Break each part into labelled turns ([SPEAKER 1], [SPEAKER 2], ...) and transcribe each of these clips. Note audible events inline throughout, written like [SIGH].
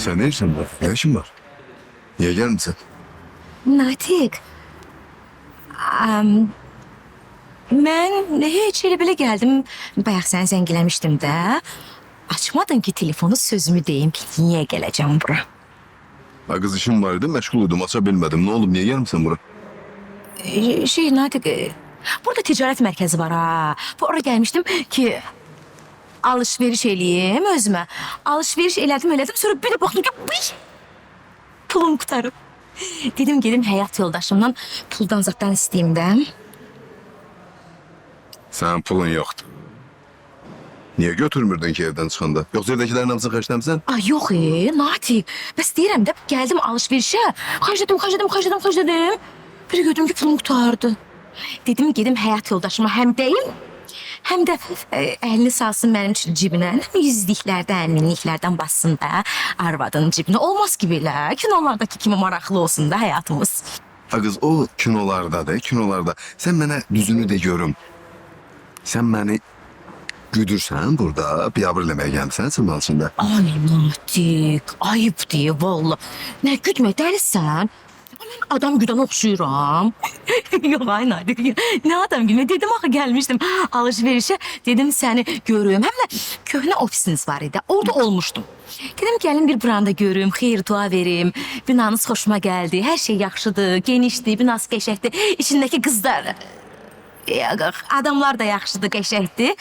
[SPEAKER 1] Sen işin var? Ne işin var? Niye gelmişsin?
[SPEAKER 2] Natiq. Um, mən heç elə belə gəldim. Bayaq səni zəngiləmişdim də. Açmadın ki telefonu sözümü deyim ki niyə gələcəm bura.
[SPEAKER 1] Ha kız işim vardı meşguldum açabilmedim. Ne oldu niye gelmişsin buraya?
[SPEAKER 2] Ee, Şey Natiq, e, burada ticarət mərkəzi var ha. Bu ora gəlmişdim ki alış-veriş eləyim özümə. Alış-veriş elədim, elədim. Sonra bir baxdım ki, bıy, pulum qutarıb. Dedim gedim həyat yoldaşımdan puldan zatdan istəyim də.
[SPEAKER 1] Senin pulun yoktu. Niye götürmürdün ki evden çıkanda? Yoksa evdekilerin hamısını kaçlamışsın?
[SPEAKER 2] Ay yox e, Natiq. Bəs deyirəm də gəldim alış-verişə. Xərclədim, xərclədim, xərclədim, xərclədim. Bir gördüm ki pulum qutardı. Dedim gedim həyat yoldaşıma həm deyim, həm də e, əlini salsın mənim üçün cibinə. Həm yüzlüklərdən, minliklərdən bassın da arvadın cibinə. Olmaz ki belə. Kinolardakı kimi maraqlı olsun da həyatımız.
[SPEAKER 1] Ha kız o kinolarda da kinolarda. Sen bana düzünü de görüm. Sen beni güdürsen burada bir abirlemeye gelmişsen sen içinde.
[SPEAKER 2] Ay Natiq, ayıb deyə valla. Nə güdmə dəlisən? Adam güdən oxşuyuram. [LAUGHS] Yox ay Natiq, nə adam güdmə dedim axı gəlmişdim alış-verişə. Dedim səni görüm. Həm də köhnə ofisiniz var idi. Orada olmuşdum. Dedim gəlin bir buranda görüm, xeyir dua verim. Binanız xoşuma gəldi. Hər şey yaxşıdır, genişdir, binası qəşəngdir. İçindəki qızlar adamlar da yaxşıdır, qəşəngdir.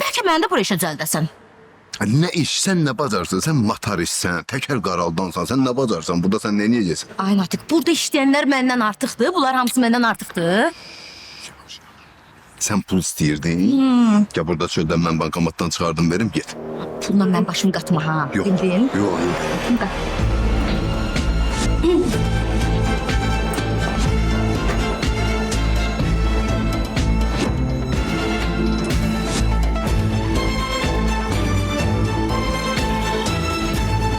[SPEAKER 2] Bəlkə məni də bura işə cəldəsən.
[SPEAKER 1] Ne iş sen ne bacarsın sen mataristsen teker qaraldansan sen ne bacarsan burada sen ne yiyeceksin?
[SPEAKER 2] Ay Natiq, burada işləyənlər məndən artıqdır. Bunlar hamısı məndən artıqdır.
[SPEAKER 1] Sen pul istiyirdin. Ya burada çölden ben bankomattan çıkardım verim git.
[SPEAKER 2] Pulla mən başım qatma ha.
[SPEAKER 1] Yok.
[SPEAKER 2] Bildin? Başım qat.